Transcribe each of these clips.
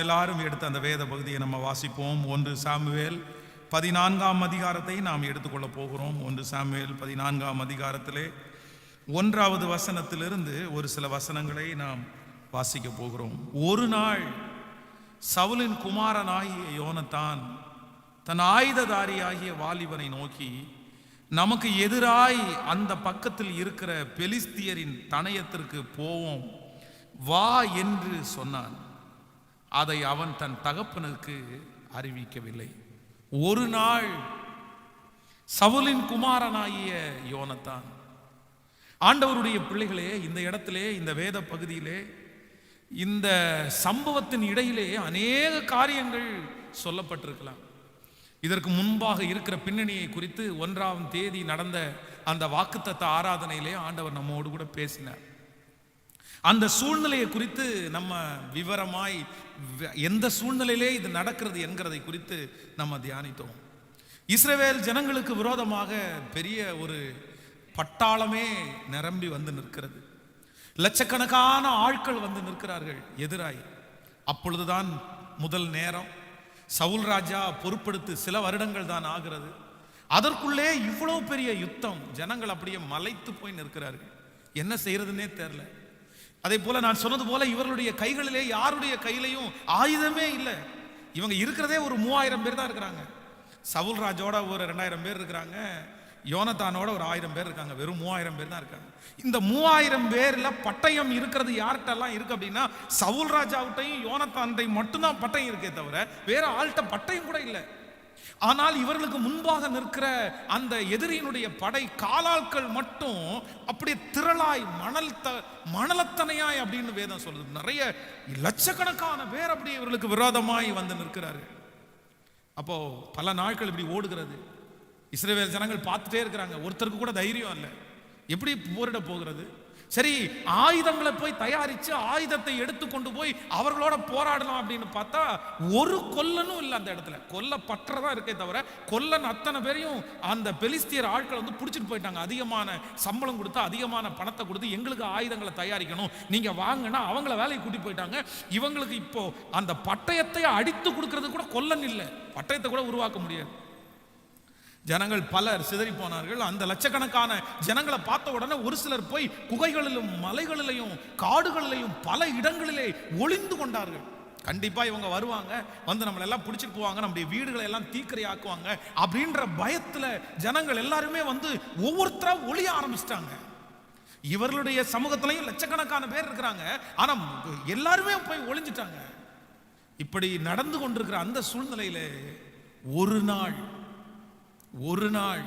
நாம் எல்லாரும் எடுத்த அந்த வேத பகுதியை நம்ம வாசிப்போம். ஒன்று சாமுவேல் பதினான்காம் அதிகாரத்தை நாம் எடுத்துக்கொள்ள போகிறோம். ஒன்று சாமுவேல் பதினான்காம் அதிகாரத்திலே ஒன்றாவது வசனத்திலிருந்து ஒரு சில வசனங்களை நாம் வாசிக்க போகிறோம். ஒரு நாள் சவுலின் குமாரனாகிய யோனத்தான் தன் ஆயுததாரியாகிய வாலிபனை நோக்கி நமக்கு எதிராய் அந்த பக்கத்தில் இருக்கிற பெலிஸ்தியரின் தனயத்திற்கு போவோம். வா என்று சொன்னான். அதை அவன் தன் தகப்பனுக்கு அறிவிக்கவில்லை. ஒரு நாள் சவுலின் குமாரனாகிய யோனத்தான் ஆண்டவருடைய பிள்ளைகளே இந்த இடத்திலே இந்த வேத பகுதியிலே இந்த சம்பவத்தின் இடையிலே அநேக காரியங்கள் சொல்லப்பட்டிருக்கலாம். இதற்கு முன்பாக இருக்கிற பின்னணியை குறித்து ஒன்றாம் தேதி நடந்த அந்த வாக்குத்தத்த ஆராதனையிலே ஆண்டவர் நம்மோடு கூட பேசினார். அந்த சூழ்நிலையை குறித்து நம்ம விவரமாய் வ- எந்த சூழ்நிலையிலே இது நடக்கிறது என்கிறதை குறித்து நம்ம தியானித்தோம். இஸ்ரேவேல் ஜனங்களுக்கு விரோதமாக பெரிய ஒரு பட்டாளமே நிரம்பி வந்து நிற்கிறது. லட்சக்கணக்கான ஆட்கள் வந்து நிற்கிறார்கள் எதிராய். அப்பொழுதுதான் முதல் நேரம். சவுல் ராஜா பொறுப்படுத்து சில வருடங்கள் தான் ஆகிறது. அதற்குள்ளே இவ்வளோ பெரிய யுத்தம். ஜனங்கள் அப்படியே மலைத்து போய் நிற்கிறார்கள். என்ன செய்யறதுன்னே தெரில. அதே போல நான் சொன்னது போல இவர்களுடைய கைகளிலே யாருடைய கையிலையும் ஆயுதமே இல்லை. இவங்க இருக்கிறதே ஒரு மூவாயிரம் பேர் தான் இருக்கிறாங்க. சவுல் ராஜோட ஒரு ரெண்டாயிரம் பேர் இருக்கிறாங்க. யோனத்தானோட ஒரு ஆயிரம் பேர் இருக்காங்க. வெறும் மூவாயிரம் பேர் தான் இருக்காங்க. இந்த மூவாயிரம் பேர்ல பட்டயம் இருக்கிறது யார்கிட்டலாம் இருக்கு அப்படின்னா சவுல் ராஜாவிட்டையும் யோனத்தான்டையும் மட்டும்தான் பட்டயம் இருக்கே தவிர வேற ஆள்கிட்ட பட்டயம் கூட இல்லை. ஆனால் இவர்களுக்கு முன்பாக நிற்கிற அந்த எதிரியினுடைய படை காலாட்கள் மட்டும் அப்படியே திரளாய் மணல் த மணலத்தனையாய் அப்படின்னு வேதம் சொல்லுது. நிறைய லட்சக்கணக்கான பேர் அப்படி இவர்களுக்கு விரோதமாய் வந்து நிற்கிறார்கள். அப்போ பல நாட்கள் இப்படி ஓடுகிறது. இஸ்ரேல் ஜனங்கள் பார்த்துட்டே இருக்கிறாங்க. ஒருத்தருக்கு கூட தைரியம் இல்லை. எப்படி போரிட போகிறது? சரி ஆயுதங்களை போய் தயாரித்து ஆயுதத்தை எடுத்து கொண்டு போய் அவர்களோட போராடலாம் அப்படின்னு பார்த்தா ஒரு கொல்லனும் இல்லை அந்த இடத்துல. கொல்ல பற்றதான் இருக்கே தவிர கொல்லன் அத்தனை பேரையும் அந்த பெலிஸ்தியர் ஆட்கள் வந்து பிடிச்சிட்டு போயிட்டாங்க. அதிகமான சம்பளம் கொடுத்து அதிகமான பணத்தை கொடுத்து எங்களுக்கு ஆயுதங்களை தயாரிக்கணும். நீங்கள் வாங்கினா அவங்கள வேலையை கூட்டி போயிட்டாங்க. இவங்களுக்கு இப்போ அந்த பட்டயத்தை அடித்து கொடுக்கறது கூட கொல்லன் இல்லை. பட்டயத்தை கூட உருவாக்க முடியாது. ஜனங்கள் பலர் சிதறி போனார்கள் அந்த லட்சக்கணக்கான ஜனங்களை பார்த்த உடனே ஒரு சிலர் போய் குகைகளிலும் மலைகளிலையும் காடுகளிலையும் பல இடங்களிலே ஒளிந்து கொண்டார்கள். கண்டிப்பா இவங்க வருவாங்க. வந்து நம்மளை எல்லாம் பிடிச்சிட்டு போவாங்க. நம்முடைய வீடுகளை எல்லாம் தீக்கிரை ஆக்குவாங்க அப்படின்ற பயத்துல ஜனங்கள் எல்லாருமே வந்து ஒவ்வொருத்தரா ஒளிய ஆரம்பிச்சிட்டாங்க. இவர்களுடைய சமூகத்திலையும் லட்சக்கணக்கான பேர் இருக்கிறாங்க. ஆனா எல்லாருமே போய் ஒளிஞ்சிட்டாங்க. இப்படி நடந்து கொண்டிருக்கிற அந்த சூழ்நிலையில ஒரு நாள் ஒரு நாள்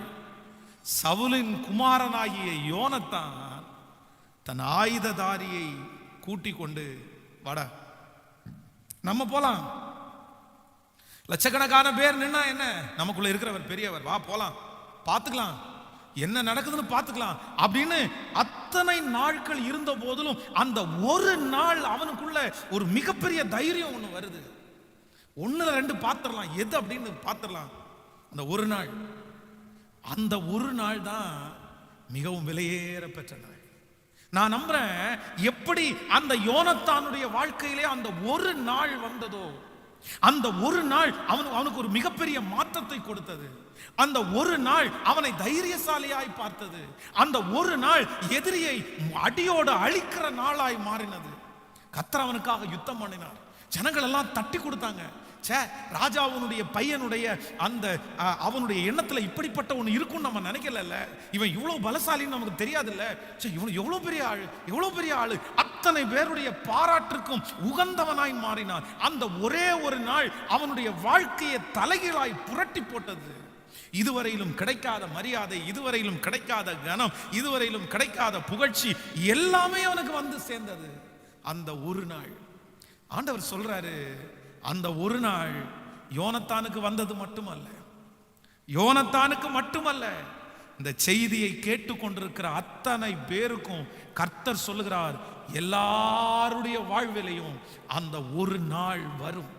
சவுலின் குமாரனாகிய யோனத்தான் தன் ஆயுததாரியை கூட்டிக் கொண்டு வட நம்ம போலாம். லட்சக்கணக்கான பேர் நின்னா என்ன? நமக்குள்ள இருக்கிறவர் பெரியவர். வா போலாம். பார்த்துக்கலாம் என்ன நடக்குதுன்னு பார்த்துக்கலாம் அப்படின்னு அத்தனை நாட்கள் இருந்த போதிலும் அந்த ஒரு நாள் அவனுக்குள்ள ஒரு மிகப்பெரிய தைரியம் ஒன்று வருது. ஒன்றுல ரெண்டு பார்த்துடலாம் எது அப்படின்னு பார்த்துடலாம் அந்த ஒரு நாள் அந்த ஒரு நாள் தான் மிகவும் விலையேற பெற்ற நாள் நான் நம்புறேன் எப்படி அந்த யோனத்தானுடைய வாழ்க்கையிலே அந்த ஒரு நாள் வந்ததோ அந்த ஒரு நாள் அவன் அவனுக்கு ஒரு மிகப்பெரிய மாற்றத்தை கொடுத்தது. அந்த ஒரு நாள் அவனை தைரியசாலியாய் பார்த்தது. அந்த ஒரு நாள் எதிரியை அடியோடு அழிக்கிற நாளாய் மாறினது. கத்தர் அவனுக்காக யுத்தம் பண்ணினார். ஜனங்கள் எல்லாம் தட்டி கொடுத்தாங்க. ச்சே ராஜாவுனுடைய பையனுடைய அந்த அவனுடைய எண்ணத்துல இப்படிப்பட்ட ஒன்று இருக்கும்னு நம்ம நினைக்கல இவன் இவ்வளவு பலசாலின்னு நமக்கு தெரியாதுல்ல. ச்சே இவன் எவ்வளவு பெரிய ஆள் எவ்வளவு பெரிய ஆள். அத்தனை பேருடைய பாராட்டிற்கும் உகந்தவனாய் மாறினான். அந்த ஒரே ஒரு நாள் அவனுடைய வாழ்க்கையை தலைகீழாய் புரட்டி போட்டது. இதுவரையிலும் கிடைக்காத மரியாதை இதுவரையிலும் கிடைக்காத கனம் இதுவரையிலும் கிடைக்காத புகழ்ச்சி எல்லாமே அவனுக்கு வந்து சேர்ந்தது. அந்த ஒரு நாள். ஆண்டவர் சொல்றாரு அந்த ஒரு நாள் யோனத்தானுக்கு வந்தது மட்டுமல்ல. யோனத்தானுக்கு மட்டுமல்ல. இந்த செய்தியை கேட்டுக்கொண்டிருக்கிற அத்தனை பேருக்கும் கர்த்தர் சொல்லுகிறார் எல்லாருடைய வாழ்விலையும் அந்த ஒரு நாள் வரும்.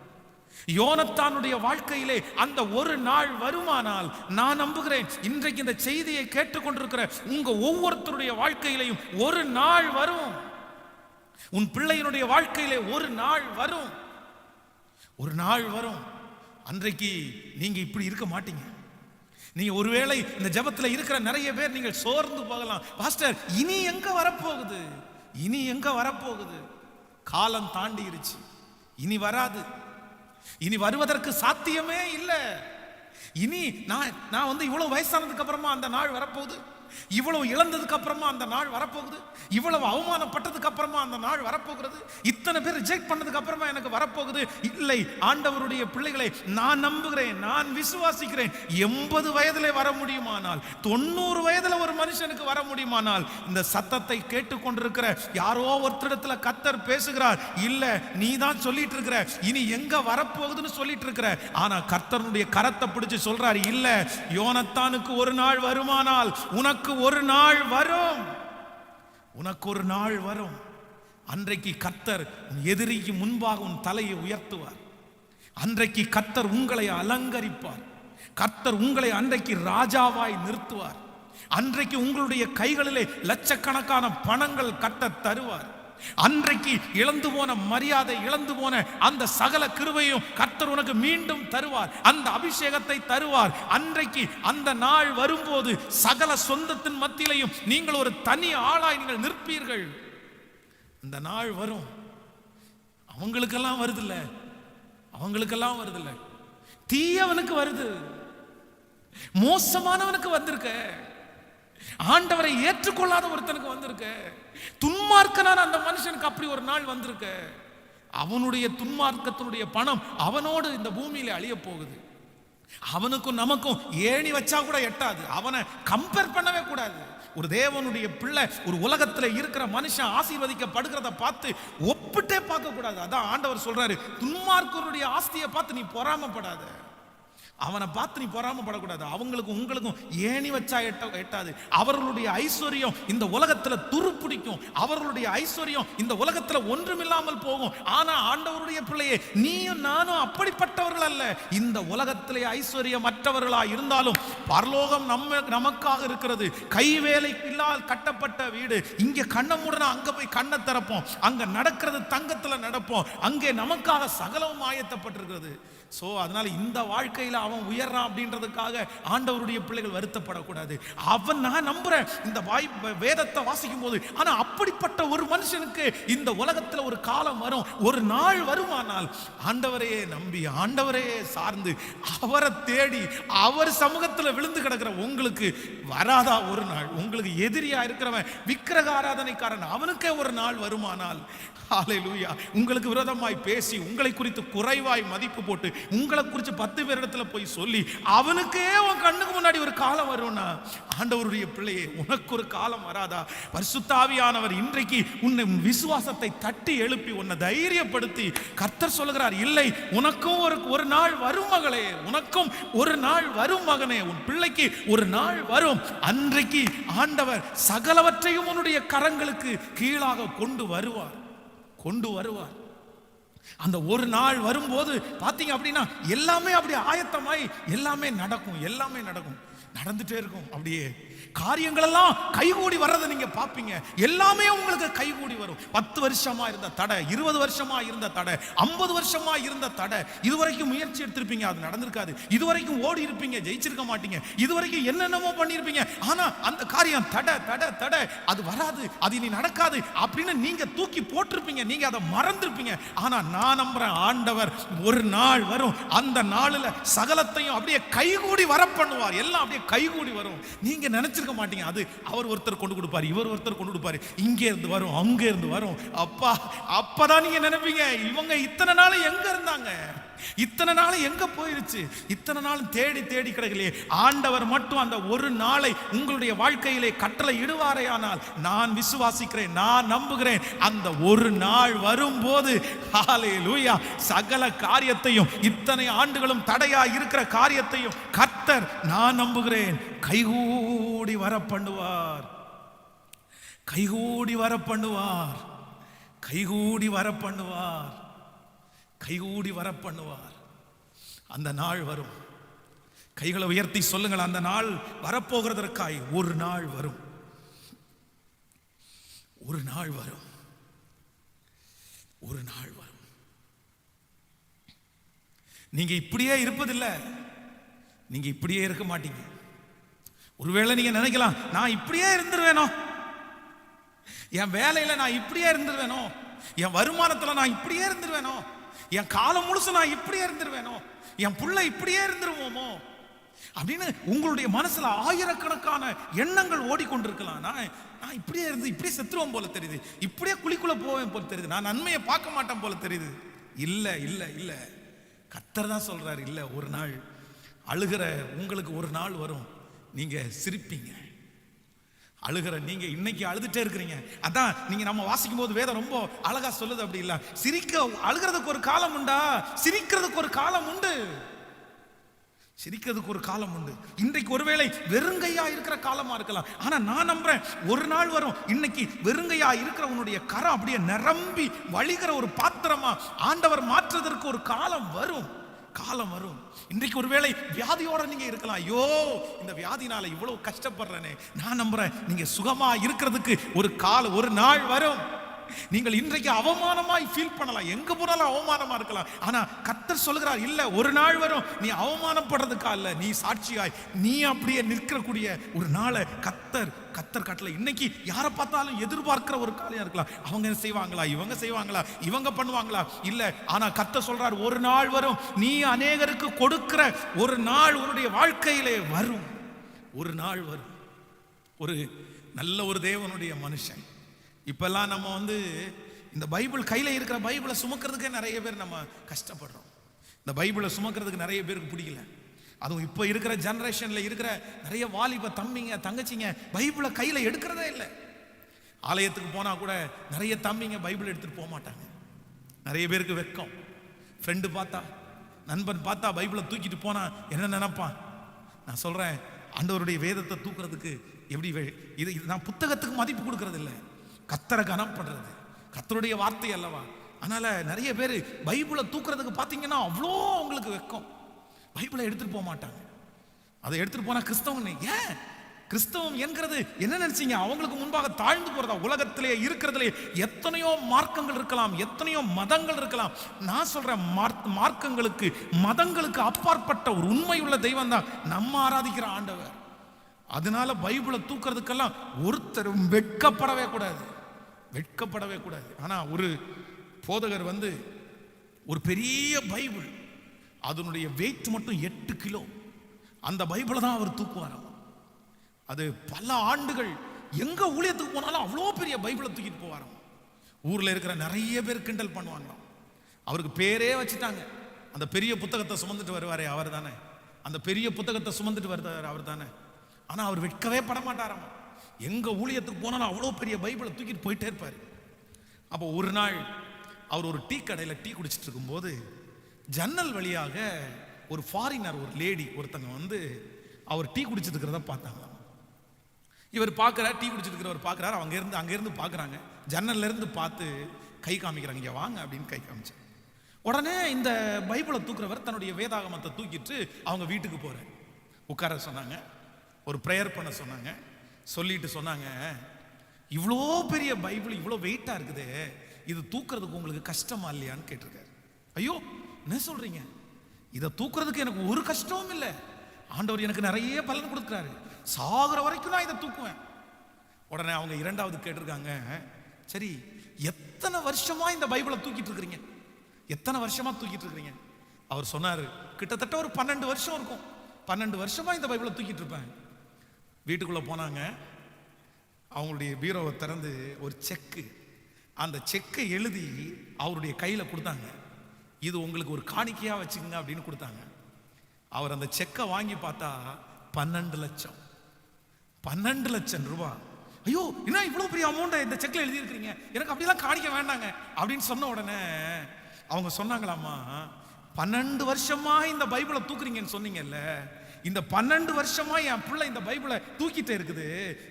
யோனத்தானுடைய வாழ்க்கையிலே அந்த ஒரு நாள் வருமானால் நான் நம்புகிறேன் இன்றைக்கு இந்த செய்தியை கேட்டுக்கொண்டிருக்கிற உங்க ஒவ்வொருத்தருடைய வாழ்க்கையிலையும் ஒரு நாள் வரும். உன் பிள்ளையினுடைய வாழ்க்கையிலே ஒரு நாள் வரும். ஒரு நாள் வரும். அன்றைக்கு நீங்கள் இப்படி இருக்க மாட்டீங்க. நீங்கள் ஒருவேளை இந்த ஜபத்தில் இருக்கிற நிறைய பேர் நீங்கள் சோர்ந்து போகலாம். பாஸ்டர் இனி எங்கே வரப்போகுது? இனி எங்கே வரப்போகுது? காலம் தாண்டிருச்சு. இனி வராது. இனி வருவதற்கு சாத்தியமே இல்லை. இனி நான் நான் வந்து இவ்வளோ வயசானதுக்கு அப்புறமா அந்த நாள் வரப்போகுது? இவ்வளவு இழந்ததுக்கு அப்புறமா அந்த நாள் வரப்போகுது. இவ்வளவு அவமானப்பட்டதுக்கு அப்புறமா அந்த நாள் வரப்போகிறது. இத்தனை பேர் ரிஜெக்ட் பண்ணதுக்கு அப்புறமா எனக்கு வரப்போகுது. இல்லை ஆண்டவருடைய பிள்ளைகளை நான் நம்புகிறேன் நான் விசுவாசிக்கிறேன். எண்பது வயதிலே வர முடியுமானால் தொண்ணூறு வயதுல ஒரு மனுஷனுக்கு வர முடியுமானால் இந்த சத்தத்தை கேட்டுக்கொண்டிருக்கிற யாரோ ஒருத்தரிடத்துல கத்தர் பேசுகிறார். இல்ல நீ தான் சொல்லிட்டு இருக்கிற இனி எங்க வரப்போகுதுன்னு சொல்லிட்டு இருக்கிற ஆனா கர்த்தருடைய கரத்தை பிடிச்சு சொல்றாரு இல்ல யோனத்தானுக்கு ஒரு நாள் வருமானால் உனக்கு உனக்கு ஒரு நாள் வரும். உனக்கு ஒரு நாள் வரும். அன்றைக்கு கத்தர் உன் எதிரிக்கு முன்பாக உன் தலையை உயர்த்துவார். அன்றைக்கு கத்தர் உங்களை அலங்கரிப்பார். கத்தர் உங்களை அன்றைக்கு ராஜாவாய் நிறுத்துவார். அன்றைக்கு உங்களுடைய கைகளிலே லட்சக்கணக்கான பணங்கள் கத்தர் தருவார். அன்றைக்கு இழந்து போன மரியாதை இழந்து போன அந்த சகல கிருவையும் கர்த்தர் உனக்கு மீண்டும் தருவார். அந்த அபிஷேகத்தை தருவார். அன்றைக்கு அந்த நாள் வரும்போது சகல சொந்தத்தின் மத்தியிலையும் நீங்கள் ஒரு தனி ஆளாய் நீங்கள் நிற்பீர்கள். இந்த நாள் வரும். அவங்களுக்கெல்லாம் வருதில்ல. அவங்களுக்கெல்லாம் வருதில்ல. தீயவனுக்கு வருது. மோசமானவனுக்கு வந்திருக்க. ஆண்டவரை ஏற்றுக்கொள்ளாத ஒருத்தனுக்கு வந்திருக்க. துன்மார்க்கனான அந்த மனுஷனுக்கு அப்படி ஒரு நாள் வந்திருக்க. அவனுடைய துன்மார்க்கத்தினுடைய பணம் அவனோடு இந்த பூமியில அழிய போகுது. அவனுக்கும் நமக்கும் ஏணி வச்சா கூட எட்டாது. அவனை கம்பேர் பண்ணவே கூடாது. ஒரு தேவனுடைய பிள்ளை ஒரு உலகத்துல இருக்கிற மனுஷன் ஆசீர்வதிக்கப்படுகிறத பார்த்து ஒப்பிட்டே பார்க்க கூடாது. அதான் ஆண்டவர் சொல்றாரு துன்மார்க்கருடைய ஆஸ்தியை பார்த்து நீ பொறாமப்படாத. அவனை பார்த்து நீ பொறாமப்படக்கூடாது. அவங்களுக்கும் உங்களுக்கும் ஏணி வச்சா எட்ட எட்டாது. அவர்களுடைய ஐஸ்வர்யம் இந்த உலகத்துல துருப்பிடிக்கும். அவர்களுடைய ஐஸ்வர்யம் இந்த உலகத்துல ஒன்றுமில்லாமல் போகும். ஆனா ஆண்டவருடைய பிள்ளையே நீயும் நானும் அப்படிப்பட்டவர்கள் அல்ல. இந்த உலகத்திலே ஐஸ்வர்யம் மற்றவர்களா இருந்தாலும் பரலோகம் நம்ம நமக்காக இருக்கிறது. கைவேலை இல்லால் கட்டப்பட்ட வீடு. இங்கே கண்ணை மூடனா அங்க போய் கண்ணை திறப்போம். அங்க நடக்கிறது தங்கத்துல நடப்போம். அங்கே நமக்காக சகலவும் ஆயத்தப்பட்டிருக்கிறது. ஸோ அதனால இந்த வாழ்க்கையில அவன் உயர்றான் அப்படின்றதுக்காக ஆண்டவருடைய பிள்ளைகள் வருத்தப்படக்கூடாது. அவன் நான் நம்புறேன். இந்த வாய் வேதத்தை வாசிக்கும் போது ஆனா அப்படிப்பட்ட ஒரு மனுஷனுக்கு இந்த உலகத்துல ஒரு காலம் வரும். ஒரு நாள் வருமானால் ஆண்டவரையே நம்பி ஆண்டவரையே சார்ந்து அவரை தேடி அவர் சமூகத்துல விழுந்து கிடக்கிற உங்களுக்கு வராதா ஒரு நாள். உங்களுக்கு எதிரியா இருக்கிறவன் விக்கிரக ஆராதனைக்காரன் அவனுக்கே ஒரு நாள் வருமானால். ஹalleluya. உங்களுக்கு விரோதமாய் பேசி உங்களை குறித்து குறைவாய் மதிப்பு போட்டு உங்களை குறித்து பத்து பேரிடத்துல போய் சொல்லி அவனுக்கே உன் கண்ணுக்கு முன்னாடி ஒரு காலம் வரும்னா ஆண்டவருடைய பிள்ளையே உனக்கு ஒரு காலம் வராதா? பரிசுத்தாவியானவர் இன்றைக்கு உன்னை விசுவாசத்தை தட்டி எழுப்பி உன்னை தைரியப்படுத்தி கர்த்தர் சொல்லுகிறார் இல்லை உனக்கும் ஒரு ஒரு நாள் வரும் மகளே உனக்கும் ஒரு நாள் வரும் மகனே உன் பிள்ளைக்கு ஒரு நாள் வரும். அன்றைக்கு ஆண்டவர் சகலவற்றையும் உன்னுடைய கரங்களுக்கு கீழாக கொண்டு வருவார் கொண்டு வருவார். அந்த ஒரு நாள் வரும்போது பார்த்தீங்க அப்படின்னா எல்லாமே அப்படி ஆயத்தமாய் எல்லாமே நடக்கும் எல்லாமே நடக்கும். நடந்துட்டே இருக்கும். அப்படியே காரியங்களெல்லாம் கைகூடி வர்றதை நீங்க பார்ப்பீங்க. எல்லாமே உங்களுக்கு கைகூடி வரும். பத்து வருஷமா இருந்த தடை இருபது வருஷமா இருந்த தடை ஐம்பது வருஷமா இருந்த தடை. இதுவரைக்கும் முயற்சி எடுத்திருப்பீங்க அது நடந்திருக்காது. இதுவரைக்கும் ஓடி இருப்பீங்க ஜெயிச்சிருக்க மாட்டீங்க. இதுவரைக்கும் என்னென்னமோ பண்ணியிருப்பீங்க ஆனா அந்த காரியம் தடை தடை தடை. அது வராது அது இனி நடக்காது அப்படின்னு நீங்க தூக்கி போட்டிருப்பீங்க. நீங்க அதை மறந்துருப்பீங்க. ஆனா நான் நம்புறேன் ஆண்டவர் ஒரு நாள் வரும். அந்த நாளில் சகலத்தையும் அப்படியே கைகூடி வர பண்ணுவார். எல்லாம் அப்படியே கைகூடி வரும். நீங்க நினைச்சிருக்க மாட்டீங்க. அது அவர் ஒருத்தர் கொண்டு கொடுப்பாரு இவர் ஒருத்தர் கொண்டு கொடுப்பாரு. இங்கே இருந்து வரும் அங்கே இருந்து வரும். அப்பா அப்பதான் நீங்க நினைப்பீங்க. இவங்க இத்தனை நாள் எங்க இருந்தாங்க? இத்தனை நாள் எங்க போயிருச்சு? இத்தனை நாள் தேடி தேடி கிடைக்கலையே. ஆண்டவர் மட்டும் அந்த ஒரு நாளை உங்களுடைய வாழ்க்கையிலே கட்டளை இடுவாரேயானால் நான் விசுவாசிக்கிறேன் நான் நம்புகிறேன். அந்த ஒரு நாள் வரும்போது ஹalleluya சகல காரியத்தையும் இத்தனை ஆண்டுகளும் தடையா இருக்கிற காரியத்தையும் கர்த்தர் நான் நம்புகிறேன். கைகூடி வர பண்ணுவார் கைகூடி வர பண்ணுவார் கைகூடி வர பண்ணுவார் கைகூடி வர பண்ணுவார் அந்த நாள் வரும். கைகளை உயர்த்தி சொல்லுங்கள் அந்த நாள் வரப்போகிறதற்காய் ஒரு நாள் வரும். ஒரு நாள் வரும். ஒரு நாள் வரும். நீங்க இப்படியே இருப்பதில்லை. நீங்க இப்படியே இருக்க மாட்டீங்க. ஒருவேளை நீங்க நினைக்கலாம் நான் இப்படியே இருந்துருவேனோ? என் வேலையில நான் இப்படியே இருந்துருவேனோ? என் வருமானத்துல நான் இப்படியே இருந்துருவேனோ? என் காலம் முழுசு நான் இப்படியே இருந்துருவேனோ? என் புள்ள இப்படியே இருந்துருவோமோ? அப்படின்னு உங்களுடைய மனசுல ஆயிரக்கணக்கான எண்ணங்கள் ஓடிக்கொண்டிருக்கலாம் நான் நான் இப்படியே இருந்து இப்படியே செத்துருவோம் போல தெரியுது. இப்படியே குழிக்குள்ள போவேன் போல தெரியுது. நான் நன்மையை பார்க்க மாட்டேன் போல தெரியுது. இல்ல இல்ல இல்ல. கத்தர் தான் சொல்றாரு இல்ல ஒரு நாள் அழுகிற உங்களுக்கு ஒரு நாள் வரும். நீங்க சிரிப்பீங்க. அழுகிற நீங்க இன்னைக்கு அழுதுட்டே இருக்கிறீங்க. அதான் நீங்க நம்ம வாசிக்கும் போது வேதம் ரொம்ப அழகா சொல்லுது அப்படி இல்ல. சிரிக்க அழுகிறதுக்கு ஒரு காலம் உண்டா? சிரிக்கிறதுக்கு ஒரு காலம் உண்டு. சிரிக்கிறதுக்கு ஒரு காலம் உண்டு. இன்றைக்கு ஒருவேளை வெறுங்கையா இருக்கிற காலமா இருக்கலாம். ஆனா நான் நம்புறேன் ஒரு நாள் வரும். இன்னைக்கு வெறுங்கையா இருக்கிற உன்னுடைய கரம் அப்படியே நிரம்பி வழிகிற ஒரு பாத்திரமா ஆண்டவர் மாற்றுவதற்கு ஒரு காலம் வரும். காலம் வரும். இன்றைக்கு ஒருவேளை வியாதியோட நீங்க இருக்கலாம். ஐயோ இந்த வியாதினால இவ்வளவு கஷ்டப்படுறேனே. நான் நம்புறேன் நீங்க சுகமா இருக்கிறதுக்கு ஒரு காலம் ஒரு நாள் வரும். நீங்கள் இன்றைக்கு அவமானமாய் ஃபீல் பண்ணலாம். எங்க போனாலும் அவமானமா இருக்கலாம். ஆனா கத்தர் சொல்கிறார் இல்ல ஒரு நாள் வரும் நீ அவமானப்படுறதுக்கா இல்ல நீ சாட்சியாய். நீ அப்படியே நிற்கக்கூடிய ஒரு நாளை கத்தர் கத்தர் காட்டல இன்னைக்கு யாரை பார்த்தாலும் எதிர்பார்க்கிற ஒரு காலையா இருக்கலாம். அவங்க செய்வாங்களா? இவங்க செய்வாங்களா? இவங்க பண்ணுவாங்களா? இல்ல ஆனா கத்தர் சொல்றார் ஒரு நாள் வரும் நீ அநேகருக்கு கொடுக்கிற ஒரு நாள் உன்னுடைய வாழ்க்கையிலே வரும். ஒரு நாள் வரும். ஒரு நல்ல ஒரு தேவனுடைய மனுஷன். இப்பெல்லாம் நம்ம வந்து இந்த பைபிள் கையில் இருக்கிற பைபிளை சுமக்கிறதுக்கே நிறைய பேர் நம்ம கஷ்டப்படுறோம். இந்த பைபிளை சுமக்கிறதுக்கு நிறைய பேருக்கு பிடிக்கல. அதுவும் இப்போ இருக்கிற ஜென்ரேஷனில் இருக்கிற நிறைய வாலிப தம்பிங்க தங்கச்சிங்க பைபிளை கையில் எடுக்கிறதே இல்லை. ஆலயத்துக்கு போனால் கூட நிறைய தம்பிங்க பைபிள் எடுத்துகிட்டு போக மாட்டாங்க. நிறைய பேருக்கு வெக்கம். ஃப்ரெண்டு பார்த்தா நண்பன் பார்த்தா பைபிளை தூக்கிட்டு போனால் என்ன நினைப்பான்? நான் சொல்கிறேன் ஆண்டவருடைய வேதத்தை தூக்குறதுக்கு எப்படி வே- இது இது நான் புத்தகத்துக்கு மதிப்பு கொடுக்கறதில்லை. கத்தரை கனம் கத்தருடைய வார்த்தை அல்லவா? அதனால நிறைய பேர் பைபிளை தூக்குறதுக்கு பார்த்தீங்கன்னா அவ்வளோ அவங்களுக்கு வெக்கம். பைபிளை எடுத்துட்டு போக மாட்டாங்க. அதை எடுத்துட்டு போனா கிறிஸ்தவன் ஏன்? கிறிஸ்தவம் என்கிறது என்ன நினைச்சீங்க? அவங்களுக்கு முன்பாக தாழ்ந்து போறதா? உலகத்திலே இருக்கிறதுலே எத்தனையோ மார்க்கங்கள் இருக்கலாம் எத்தனையோ மதங்கள் இருக்கலாம். நான் சொல்கிற மார்க்- மார்க்கங்களுக்கு மதங்களுக்கு அப்பாற்பட்ட ஒரு உண்மையுள்ள தெய்வம் தான் நம்ம ஆராதிக்கிற ஆண்டவர். அதனால பைபிளை தூக்குறதுக்கெல்லாம் ஒருத்தரும் வெட்கப்படவே கூடாது. வெட்கப்படவே கூடாது. ஆனால் ஒரு போதகர் வந்து ஒரு பெரிய பைபிள் அதனுடைய வெயிட் மட்டும் எட்டு கிலோ. அந்த பைபிளை தான் அவர் தூக்குவாராம். அது பல ஆண்டுகள் எங்க ஊழியத்துக்கு போனாலும் அவ்வளோ பெரிய பைபிளை தூக்கிட்டு போவாராம். ஊரில் இருக்கிற நிறைய பேர் கிண்டல் பண்ணுவாங்களாம். அவருக்கு பேரே வச்சுட்டாங்க. அந்த பெரிய புத்தகத்தை சுமந்துட்டு வருவாரே அவர் தானே அந்த பெரிய புத்தகத்தை சுமந்துட்டு வருவார் அவர் தானே. ஆனால் அவர் வெட்கவே படமாட்டாராம் எங்கள் ஊழியத்துக்கு போனாலும் அவ்வளோ பெரிய பைபிளை தூக்கிட்டு போயிட்டே இருப்பார். அப்போ ஒரு நாள் அவர் ஒரு டீ கடையில் டீ குடிச்சிட்டு இருக்கும்போது ஜன்னல் வழியாக ஒரு ஃபாரினர் ஒரு லேடி ஒருத்தங்க வந்து அவர் டீ குடிச்சிட்டு இருக்கிறத பார்த்தாங்க. இவர் பார்க்குறாரு டீ குடிச்சிட்டு இருக்கிறவர் பார்க்குறாரு அவங்க இருந்து பார்க்குறாங்க. ஜன்னல்லேருந்து பார்த்து கை காமிக்கிறாங்க இங்கே வாங்க அப்படின்னு கை காமிச்சு உடனே இந்த பைபிளை தூக்குறவர் தன்னுடைய வேதாகமத்தை தூக்கிட்டு அவங்க வீட்டுக்கு போகிறார் உட்கார சொன்னாங்க ஒரு ப்ரேயர் பண்ண சொன்னாங்க. சொல்லிட்டு சொன்னாங்க. இவ்வளோ பெரிய பைபிள் இவ்வளோ வெயிட்டாக இருக்குது. இது தூக்குறதுக்கு உங்களுக்கு கஷ்டமா இல்லையான்னு கேட்டிருக்காரு. ஐயோ என்ன சொல்கிறீங்க இதை தூக்குறதுக்கு எனக்கு ஒரு கஷ்டமும் இல்லை. ஆண்டவர் எனக்கு நிறைய பலன் கொடுக்குறாரு. சாகுற வரைக்கும் நான் இதை தூக்குவேன். உடனே அவங்க இரண்டாவது கேட்டிருக்காங்க சரி எத்தனை வருஷமா இந்த பைபிளை தூக்கிட்டு இருக்கிறீங்க? எத்தனை வருஷமா தூக்கிட்டு இருக்கிறீங்க? அவர் சொன்னார் கிட்டத்தட்ட ஒரு பன்னெண்டு வருஷம் இருக்கும். பன்னெண்டு வருஷமா இந்த பைபிளை தூக்கிட்டு இருப்பேன். வீட்டுக்குள்ளே போனாங்க. அவங்களுடைய பீரோவை திறந்து ஒரு செக்கு. அந்த செக்கை எழுதி அவருடைய கையில் கொடுத்தாங்க. இது உங்களுக்கு ஒரு காணிக்கையாக வச்சுக்கோங்க அப்படின்னு கொடுத்தாங்க. அவர் அந்த செக்கை வாங்கி பார்த்தா பன்னெண்டு லட்சம். பன்னெண்டு லட்சம் ரூபா. ஐயோ என்ன இவ்வளோ பெரிய அமௌண்ட்டை இந்த செக்கில் எழுதியிருக்கிறீங்க? எனக்கு அப்படிலாம் காணிக்க வேண்டாங்க அப்படின்னு சொன்ன உடனே அவங்க சொன்னாங்களாமா பன்னெண்டு வருஷமாக இந்த பைபிளை தூக்குறீங்கன்னு சொன்னீங்கல்ல இந்த பன்னெண்டு வருஷமா என் பிள்ளை இந்த பைபிளை தூக்கிட்டே இருக்குது.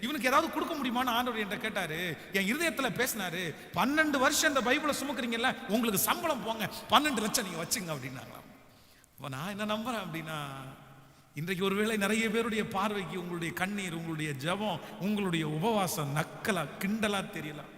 இவனுக்கு ஏதாவது கொடுக்க முடியுமான்னு ஆண்டவர் என்கிட்ட கேட்டாரு. என் இருதயத்துல பேசினாரு. பன்னெண்டு வருஷம் இந்த பைபிளை சுமக்குறீங்கல்ல உங்களுக்கு சம்பளம் போங்க. பன்னெண்டு லட்சம் நீங்க வச்சுங்க அப்படின்னாங்களாம். அப்ப நான் என்ன நம்புறேன் அப்படின்னா இன்றைக்கு ஒருவேளை நிறைய பேருடைய பார்வைக்கு உங்களுடைய கண்ணீர் உங்களுடைய ஜெபம் உங்களுடைய உபவாசம் நக்கலா கிண்டலா தெரியலாம்.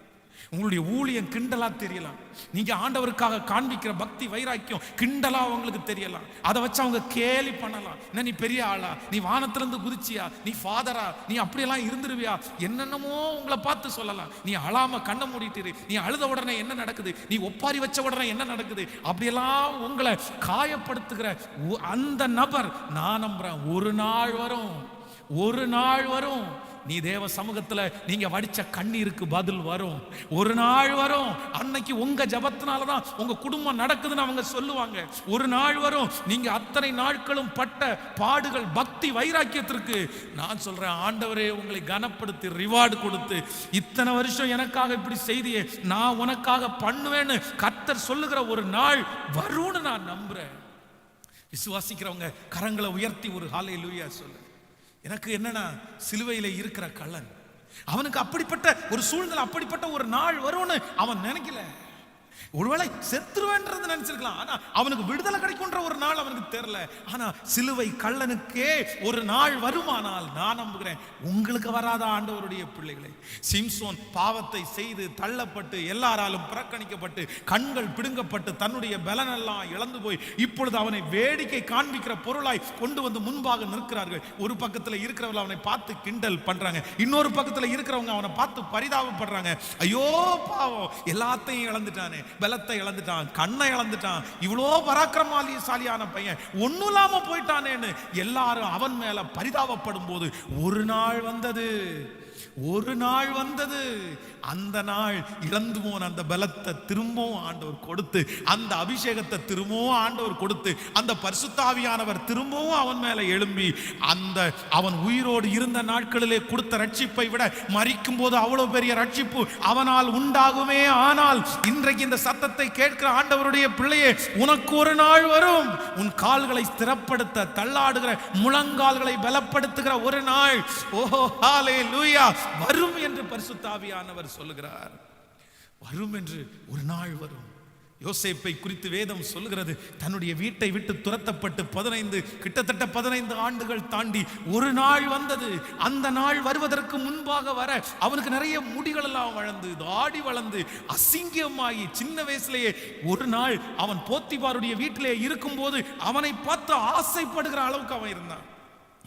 உங்களுடைய ஊழியம் கிண்டலா தெரியலாம். நீங்க ஆண்டவருக்காக காண்பிக்கிற பக்தி வைராக்கியம் கிண்டலா உங்களுக்கு தெரியலாம். அதை வச்சு அவங்க கேலி பண்ணலாம். என்ன நீ பெரிய ஆளா? நீ வானத்திலிருந்து குதிச்சியா? நீ ஃபாதரா நீ அப்படியெல்லாம் இருந்துருவியா? என்னென்னமோ உங்களை பார்த்து சொல்லலாம். நீ அழாம கண்ணை மூடிட்டு நீ அழுத உடனே என்ன நடக்குது? நீ ஒப்பாரி வச்ச உடனே என்ன நடக்குது? அப்படியெல்லாம் உங்களை காயப்படுத்துகிற ஒ- அந்த நபர் நான் நம்புறேன் ஒரு நாள் வரும். ஒரு நாள் வரும். நீ தேவ சமூகத்துல நீங்க வடிச்ச கண்ணீருக்கு பதில் வரும். ஒரு நாள் வரும். அன்னைக்கு உங்க ஜபத்தினால தான் உங்க குடும்பம் நடக்குதுன்னு அவங்க சொல்லுவாங்க. ஒரு நாள் வரும். நீங்க அத்தனை நாட்களும் பட்ட பாடுகள் பக்தி வைராக்கியத்திற்கு. நான் சொல்றேன் ஆண்டவரே உங்களை கனப்படுத்தி ரிவார்டு கொடுத்து இத்தனை வருஷம் எனக்காக இப்படி செய்தியே நான் உனக்காக பண்ணுவேன்னு கத்தர் சொல்லுகிற ஒரு நாள் வரும்னு நான் நம்புறேன். விசுவாசிக்கிறவங்க கரங்களை உயர்த்தி ஒரு ஹாலை லூயா சொல்லு. எனக்கு என்னன்னா சிலுவையில் இருக்கிற கள்ளன். அவனுக்கு அப்படிப்பட்ட ஒரு சூழ்நிலை அப்படிப்பட்ட ஒரு நாள் வரும்னு அவன் நினைக்கல. ஒருவேளை செத்துருவேன்றது நினைச்சிருக்கலாம். ஆனா அவனுக்கு விடுதலை கிடைக்கும்ன்ற ஒரு நாள் அவனுக்கு தெரியல. ஆனா சிலுவை கள்ளனுக்கே ஒரு நாள் வருமானால் நான் நம்புகிறேன். உங்களுக்கு வராத ஆண்டவருடைய பிள்ளைகளை. சிம்சோன் பாவத்தை செய்து தள்ளப்பட்டு எல்லாராலும் புறக்கணிக்கப்பட்டு கண்கள் பிடுங்கப்பட்டு தன்னுடைய பலனெல்லாம் இழந்து போய் இப்பொழுது அவனை வேடிக்கை காண்பிக்கிற பொருளாய் கொண்டு வந்து முன்பாக நிற்கிறார்கள். ஒரு பக்கத்துல இருக்கிறவர்கள் அவனை பார்த்து கிண்டல் பண்றாங்க. இன்னொரு பக்கத்துல இருக்கிறவங்க அவனை பார்த்து பரிதாபப்படுறாங்க. ஐயோ பாவம். எல்லாத்தையும் இழந்துட்டானே. பலத்தை இழந்துட்டான் கண்ணை இழந்துட்டான் இவ்வளோ பராக்கிரமாலிசாலியான பையன். ஒன்றும் இல்லாம போயிட்டானேன்னு எல்லாரும் அவன் மேல பரிதாபப்படும் போது ஒரு நாள் வந்தது. ஒரு நாள் வந்தது. அந்த நாள் இழந்து போன அந்த பலத்தை திரும்பவும் ஆண்டவர் கொடுத்து அந்த அபிஷேகத்தை திரும்பவும் ஆண்டவர் கொடுத்து அந்த பரிசுத்தாவியானவர் திரும்பவும் அவன் மேல எழும்பி அந்த அவன் உயிரோடு இருந்த நாட்களிலே கொடுத்த ரட்சிப்பை விட மறிக்கும் போது அவ்வளவு பெரிய ரட்சிப்பு அவனால் உண்டாகுமே. ஆனால் இன்றைக்கு இந்த சத்தத்தை கேட்கிற ஆண்டவருடைய பிள்ளையே உனக்கு ஒரு நாள் வரும். உன் கால்களை ஸ்திரப்படுத்த தள்ளாடுகிற முழங்கால்களை பலப்படுத்துகிற ஒரு நாள். ஓஹோ ஹாலே லூயா வரும் என்று பரிசுத்தாவியானவர் சொல்லுகிறார். வரும் என்று ஒரு நாள் வரும். யோசேப்பை குறித்து வேதம் சொல்லுகிறது. தன்னுடைய வீட்டை விட்டு துரத்தப்பட்டு பதினைந்து கிட்டத்தட்ட பதினைந்து ஆண்டுகள் தாண்டி ஒரு நாள் வந்தது. அந்த நாள் வருவதற்கு முன்பாக வர அவனுக்கு நிறைய முடிகள் எல்லாம் வளர்ந்து தாடி வளர்ந்து அசிங்கமாகி சின்ன வயசுலேயே ஒரு நாள் அவன் போத்திபாருடைய வீட்டிலே இருக்கும்போது அவனை பார்த்து ஆசைப்படுகிற அளவுக்கு அவன் இருந்தான்.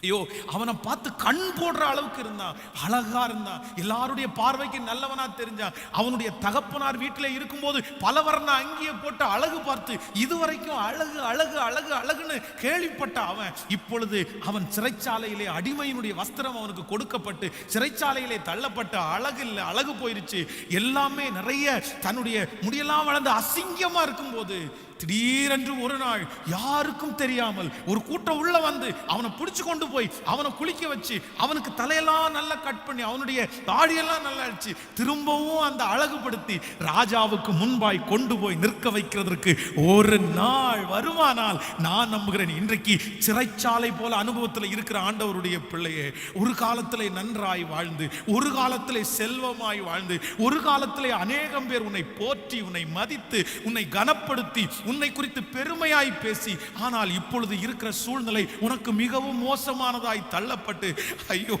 ஐயோ அவனை பார்த்து கண் போடுற அளவுக்கு இருந்தான் அழகா இருந்தான் எல்லாருடைய பார்வைக்கு நல்லவனா தெரிஞ்சான் அவனுடைய தகப்பனார் வீட்டில் இருக்கும்போது பலவர்ண அங்கேயே போட்டு அழகு பார்த்து இதுவரைக்கும் அழகு அழகு அழகு அழகுன்னு கேள்விப்பட்ட அவன் இப்பொழுது அவன் சிறைச்சாலையிலே அடிமையினுடைய வஸ்திரம் அவனுக்கு கொடுக்கப்பட்டு சிறைச்சாலையிலே தள்ளப்பட்டு அழகு இல்லை அழகு போயிருச்சு. எல்லாமே நிறைய தன்னுடைய முடியெல்லாம் வளர்ந்து அசிங்கமா இருக்கும்போது திடீரென்று ஒரு நாள் யாருக்கும் தெரியாமல் ஒரு கூட்டம் உள்ள வந்து அவனை பிடிச்சு கொண்டு போய் அவனை குளிக்க வச்சு அவனுக்கு தலையெல்லாம் நல்லா கட் பண்ணி அவனுடைய தாடியெல்லாம் நல்லா அடிச்சு திரும்பவும் அந்த அழகுபடுத்தி ராஜாவுக்கு முன்பாய் கொண்டு போய் நிற்க வைக்கிறதற்கு ஒரு நாள் வருமானால் நான் நம்புகிறேன். இன்றைக்கு சிறைச்சாலை போல அனுபவத்தில் இருக்கிற ஆண்டவருடைய பிள்ளையே ஒரு காலத்தில் நன்றாய் வாழ்ந்து ஒரு காலத்தில் செல்வமாய் வாழ்ந்து ஒரு காலத்தில் அநேகம் பேர் உன்னை போற்றி உன்னை மதித்து உன்னை கனப்படுத்தி உன்னை குறித்து பெருமையாய் பேசி ஆனால் இப்பொழுது இருக்கிற சூழ்நிலை உனக்கு மிகவும் மோசமானதாய் தள்ளப்பட்டு ஐயோ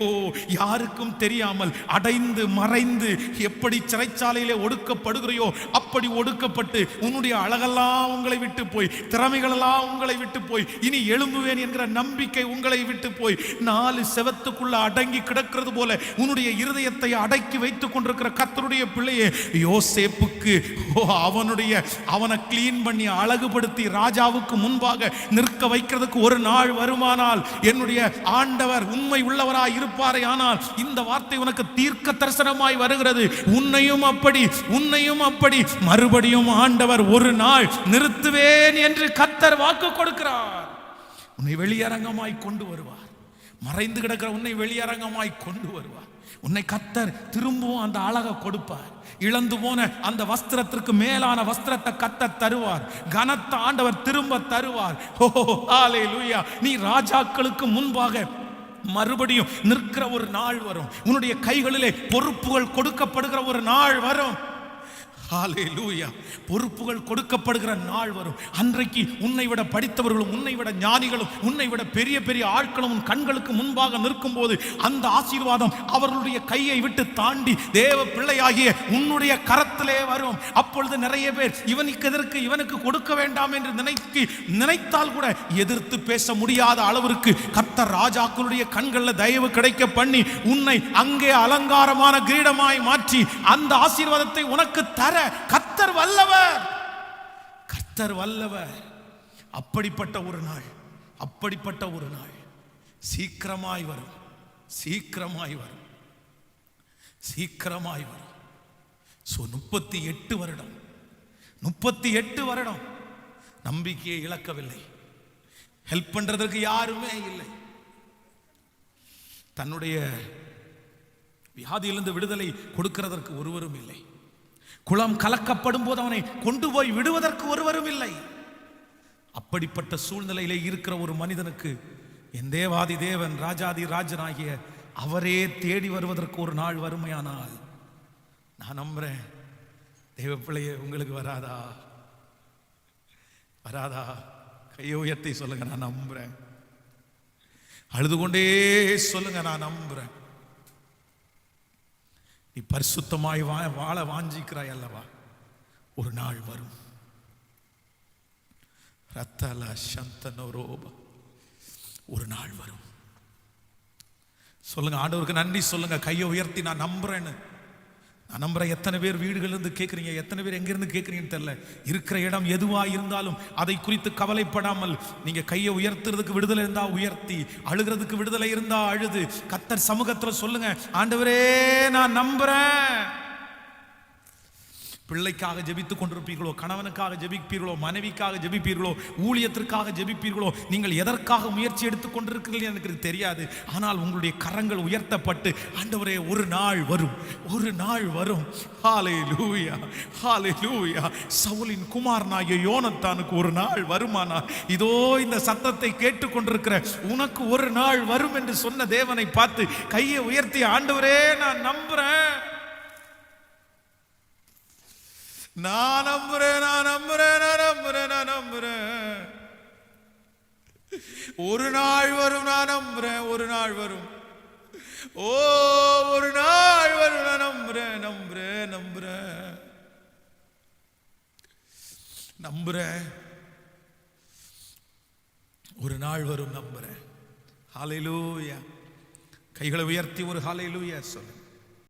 யாருக்கும் தெரியாமல் அடைந்து மறைந்து எப்படி சிறைச்சாலையிலே ஒடுக்கப்படுகிறையோ அப்படி ஒடுக்கப்பட்டு உன்னுடைய அழகெல்லாம் உங்களை விட்டு போய் திறமைகளெல்லாம் உங்களை விட்டு போய் இனி எழும்புவேன் என்கிற நம்பிக்கை உங்களை விட்டு போய் நாலு செவத்துக்குள்ள அடங்கி கிடக்கிறது போல உன்னுடைய இருதயத்தை அடக்கி வைத்துக் கொண்டிருக்கிற கத்தருடைய பிள்ளையே யோசேப்புக்கு ஓ அவனுடைய அவனை கிளீன் பண்ணி அழகுபடுத்தி ராஜாவுக்கு முன்பாக நிற்க வைக்கிறதுக்கு ஒரு நாள் வருமானால் என்னுடைய ஆண்டவர் உண்மை உள்ளவராய் இருப்பாரே ஆனால் இந்த வார்த்தை உனக்கு தீர்க்க தரிசனமாய் வருகிறது. உன்னையும் அப்படி உன்னையும் அப்படி. மறுபடியும் ஆண்டவர் ஒரு நாள் நிறுத்துவேன் என்று கத்தர் வாக்கு கொடுக்கிறார். உன்னை வெளியரங்கமாய் கொண்டு வருவார். மறைந்து கிடக்கிற உன்னை வெளியரங்கமாய் கொண்டு வருவார். உன்னை கத்தர் திரும்பவும் அந்த அழகை கொடுப்பார். இழந்து போன அந்த வஸ்திரத்திற்கு மேலான வஸ்திரத்தை கத்த தருவார். கனத்த ஆண்டவர் திரும்ப தருவார். ஓ ஹalleluya. நீ ராஜாக்களுக்கு முன்பாக மறுபடியும் நிற்கிற ஒரு நாள் வரும். உன்னுடைய கைகளிலே பொறுப்புகள் கொடுக்கப்படுகிற ஒரு நாள் வரும். ஹalleluya. பொறுப்புகள் கொடுக்கப்படுகிற நாள் வரும். அன்றைக்கு உன்னை விட படித்தவர்களும் உன்னை விட ஞானிகளும் உன்னை விட பெரிய பெரிய ஆட்களும் உன் கண்களுக்கு முன்பாக நிற்கும் போது அந்த ஆசீர்வாதம் அவர்களுடைய கையை விட்டு தாண்டி தேவ பிள்ளையாகிய உன்னுடைய கரத்திலே வரும். அப்பொழுது நிறைய பேர் இவனுக்கு எதற்கு இவனுக்கு கொடுக்க வேண்டாம் என்று நினைத்து நினைத்தால் கூட எதிர்த்து பேச முடியாத அளவிற்கு கத்த ராஜாக்களுடைய கண்களில் தயவு கிடைக்க பண்ணி உன்னை அங்கே அலங்காரமான கிரீடமாய் மாற்றி அந்த ஆசீர்வாதத்தை உனக்கு தர கத்தர் வல்லவர் கத்தர் வல்லவர். அப்படிப்பட்ட ஒரு நாள் அப்படிப்பட்ட ஒரு நாள். சீக்கிரமாய் வரும் சீக்கிரமாய் வரும் சீக்கிரமாய் வரும். ஸோ முப்பத்தி எட்டு வருடம் முப்பத்தி எட்டு வருடம் நம்பிக்கையை இழக்கவில்லை. ஹெல்ப் பண்றதற்கு யாருமே இல்லை. தன்னுடைய வியாதியிலிருந்து விடுதலை கொடுக்கிறதற்கு ஒருவரும் இல்லை. குளம் கலக்கப்படும் போது அவனை கொண்டு போய் விடுவதற்கு ஒருவரும் இல்லை. அப்படிப்பட்ட சூழ்நிலையிலே இருக்கிற ஒரு மனிதனுக்கு என் தேவாதி தேவன் ராஜாதி ராஜனாகிய அவரே தேடி வருவதற்கு ஒரு நாள் வறுமையானால் நான் நம்புறேன். தேவ பிள்ளையே உங்களுக்கு வராதா? வராதா? கையை உயர்த்தி சொல்லுங்க நான் நம்புறேன். அழுது கொண்டே சொல்லுங்க நான் நம்புறேன். நீ பரிசுத்தமாய் வா வாழ வாஞ்சிக்கிறாய் அல்லவா? ஒரு நாள் வரும். ரத்தல சந்தனோரோப ஒரு நாள் வரும். சொல்லுங்க ஆண்டவருக்கு நன்றி சொல்லுங்க. கையை உயர்த்தி நான் நம்புறேன்னு. நான் நம்புறேன் எத்தனை பேர் வீடுகள்ல இருந்து கேட்குறீங்க எத்தனை பேர் எங்கேருந்து கேட்குறீங்கன்னு தெரில இருக்கிற இடம் எதுவாக இருந்தாலும் அதை குறித்து கவலைப்படாமல் நீங்க கையை உயர்த்துறதுக்கு விடுதலை இருந்தா உயர்த்தி அழுகிறதுக்கு விடுதலை இருந்தா அழுது. கத்தர் சமூகத்துல சொல்லுங்க ஆண்டவரே நான் நம்புறேன். பிள்ளைக்காக ஜெபித்துக் கொண்டிருப்பீர்களோ கணவனுக்காக ஜெபிப்பீர்களோ மனைவிக்காக ஜெபிப்பீர்களோ ஊழியத்திற்காக ஜெபிப்பீர்களோ நீங்கள் எதற்காக முயற்சி எடுத்துக் கொண்டிருக்கிறீர்கள் எனக்கு தெரியாது. ஆனால் உங்களுடைய கரங்கள் உயர்த்தப்பட்டு ஆண்டவரே ஒரு நாள் வரும் ஒரு நாள் வரும். ஹாலே லூயா ஹாலே லூயா சவுலின் குமாரனாகிய யோனத்தானுக்கு ஒரு நாள் வருமானா? இதோ இந்த சத்தத்தை கேட்டுக்கொண்டிருக்கிற உனக்கு ஒரு நாள் வரும் என்று சொன்ன தேவனை பார்த்து கையை உயர்த்தி ஆண்டவரே நான் நம்புறேன். நான் நம்புறேன் நான் நம்புறேன் நான் நம்புறேன் நான் நம்புறேன். ஒரு நாள் வரும் நான் நம்புறேன் ஒரு நாள் வரும். ஓ ஒரு நாள் வரும் நான் நம்புறேன் நம்புறேன் நம்புறேன். நம்புறேன். ஒரு நாள் வரும் நம்புறேன். ஹாலையிலூயா கைகளை உயர்த்தி ஒரு ஹாலையிலூயா சொல்லுங்க.